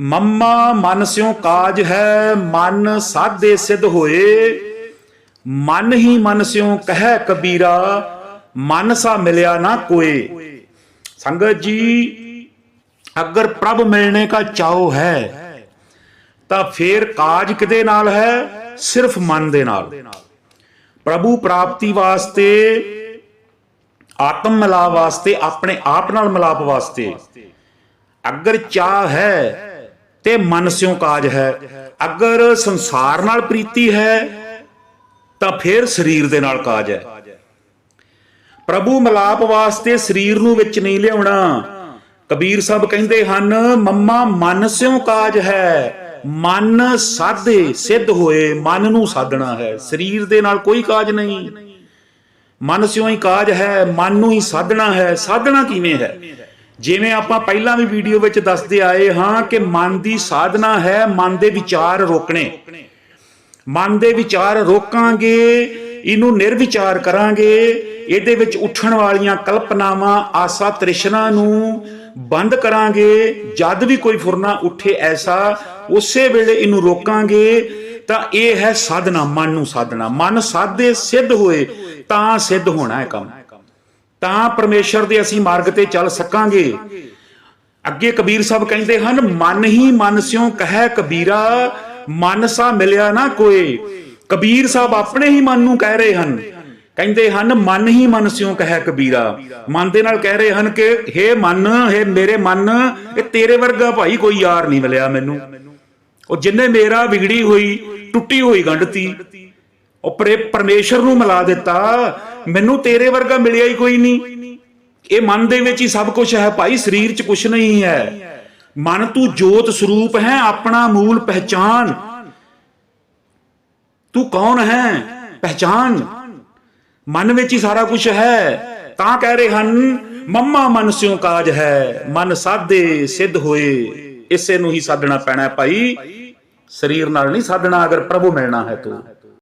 ਮੰਮਾ ਮਨ ਸਿਉ ਕਾਜ ਹੈ, ਮਨ ਸਾਧੇ ਸਿਧ ਹੋਏ। ਮਨ ਹੀ ਮਨ ਸਿਉ ਕਹਿ ਕਬੀਰਾ, ਮਨ ਸਾ ਮਿਲਿਆ ਨਾ ਕੋਏ। ਸੰਗਤ ਜੀ, ਅਗਰ ਪ੍ਰਭ ਮਿਲਣੇ का ਚਾਉ ਹੈ, ਤਾਂ ਫੇਰ ਕਾਜ ਕਿਦੇ ਨਾਲ ਹੈ? ਸਿਰਫ ਮਨ ਦੇ ਨਾਲ। ਪ੍ਰਭੂ ਪ੍ਰਾਪਤੀ ਵਾਸਤੇ, ਆਤਮ ਮਿਲਾਪ ਵਾਸਤੇ, ਆਪਣੇ ਆਪ ਨਾਲ ਮਿਲਾਪ ਵਾਸਤੇ। ਅਗਰ ਚਾਹ ਹੈ ਤੇ ਮਨ ਸਿਉ ਕਾਜ ਹੈ। ਅਗਰ ਸੰਸਾਰ ਨਾਲ ਪ੍ਰੀਤੀ ਹੈ, ਤਾਂ ਫਿਰ ਸਰੀਰ ਦੇ ਨਾਲ ਕਾਜ ਹੈ। ਪ੍ਰਭੂ ਮਿਲਾਪ ਵਾਸਤੇ ਸਰੀਰ ਨੂੰ ਵਿੱਚ ਨਹੀਂ ਲਿਆਉਣਾ। ਕਬੀਰ ਸਾਹਿਬ ਕਹਿੰਦੇ ਹਨ, ਮੰਮਾ, ਮਨ ਸਿਉ ਕਾਜ ਹੈ। ਮਨ ਸਾਧੇ, ਸਿੱਧ ਹੋਏ, ਮਨ ਨੂੰ ਸਾਧਣਾ ਹੈ। ਸਰੀਰ ਦੇ ਨਾਲ ਕੋਈ ਕਾਜ ਨਹੀਂ। ਮਨ ਸਿਉ ਹੀ ਕਾਜ ਹੈ, ਮਨ ਨੂੰ ਹੀ ਸਾਧਣਾ ਹੈ। ਸਾਧਣਾ ਕਿਵੇਂ ਹੈ? ਜਿਵੇਂ ਆਪਾਂ ਪਹਿਲਾਂ ਵੀ ਵੀਡੀਓ ਵਿੱਚ ਦੱਸਦੇ ਆਏ ਹਾਂ ਕਿ ਮਨ ਦੀ ਸਾਧਨਾ ਹੈ ਮਨ ਦੇ ਵਿਚਾਰ ਰੋਕਣੇ। ਮਨ ਦੇ ਵਿਚਾਰ ਰੋਕਾਂਗੇ, ਇਹਨੂੰ ਨਿਰਵਿਚਾਰ ਕਰਾਂਗੇ, ਇਹਦੇ ਵਿੱਚ ਉੱਠਣ ਵਾਲੀਆਂ ਕਲਪਨਾਵਾਂ, ਆਸਾ ਤ੍ਰਿਸ਼ਨਾ ਨੂੰ ਬੰਦ ਕਰਾਂਗੇ, ਜਦ ਵੀ ਕੋਈ ਫੁਰਨਾ ਉੱਠੇ ਐਸਾ, ਉਸੇ ਵੇਲੇ ਇਹਨੂੰ ਰੋਕਾਂਗੇ, ਤਾਂ ਇਹ ਹੈ ਸਾਧਨਾ, ਮਨ ਨੂੰ ਸਾਧਨਾ। ਮਨ ਸਾਧੇ ਸਿੱਧ ਹੋਏ, ਤਾਂ ਸਿੱਧ ਹੋਣਾ ਹੈ ਕੰਮ। ਤਾਂ ਪਰਮੇਸ਼ਰ ਦੇ ਅਸੀਂ ਮਾਰਗ ਤੇ ਚੱਲ ਸਕਾਂਗੇ। ਅੱਗੇ ਕਬੀਰ ਸਾਹਿਬ ਕਹਿੰਦੇ ਹਨ, ਮਨ ਹੀ ਮਨ ਸਿਉ ਕਹੈ ਕਬੀਰਾ, ਮਨ ਸਾ ਮਿਲਿਆ ਨਾ ਕੋਏ। ਕਬੀਰ ਸਾਹਿਬ ਆਪਣੇ ਹੀ ਮਨ ਨੂੰ ਕਹਿ ਰਹੇ ਹਨ। ਕਹਿੰਦੇ ਹਨ, ਮਨ ਹੀ ਮਨ ਸਿਉ ਕਹੈ ਕਬੀਰਾ। ਮਨ ਦੇ ਨਾਲ ਕਹਿ ਰਹੇ ਹਨ ਕਿ, ਹੇ ਮਨ, ਹੇ ਮੇਰੇ ਮਨ, ਇਹ ਤੇਰੇ ਵਰਗਾ ਭਾਈ ਕੋਈ ਯਾਰ ਨਹੀਂ ਮਿਲਿਆ ਮੈਨੂੰ। ਉਹ ਜਿੰਨੇ ਮੇਰਾ ਵਿਗੜੀ ਹੋਈ, ਟੁੱਟੀ ਹੋਈ ਗੰਢਤੀ। ਉਹ ਪਰੇ ਪਰਮੇਸ਼ਰ ਨੂੰ ਮਿਲਾ ਦਿੱਤਾ। ਮੈਨੂੰ ਤੇਰੇ ਵਰਗਾ ਮਿਲਿਆ ਹੀ ਕੋਈ ਨਹੀਂ। ਇਹ ਮਨ ਦੇ ਵਿੱਚ ਹੀ ਸਭ ਕੁਝ ਹੈ ਭਾਈ, ਸਰੀਰ 'ਚ ਕੁਝ ਨਹੀਂ ਹੈ। ਮਨ ਤੂੰ ਜੋਤ ਸਰੂਪ ਹੈ, ਆਪਣਾ ਮੂਲ ਪਹਿਚਾਨ। ਤੂੰ ਕੌਣ ਹੈ? ਪਹਿਚਾਨ। ਮਨ ਵਿੱਚ ਹੀ ਸਾਰਾ ਕੁਝ ਹੈ। ਤਾਂ ਕਹਿ ਰਹੇ ਹਨ, ਮੰਮਾ ਮਨ ਸਿਉ ਕਾਜ ਹੈ, ਮਨ ਸਾਧੇ ਸਿੱਧ ਹੋਏ। ਇਸੇ ਨੂੰ ਹੀ ਸਾਧਣਾ ਪੈਣਾ ਭਾਈ। ਸਰੀਰ ਨਾਲ ਨਹੀਂ ਸਾਧਣਾ, ਅਗਰ ਪ੍ਰਭੂ ਮਿਲਣਾ ਹੈ ਤੂੰ।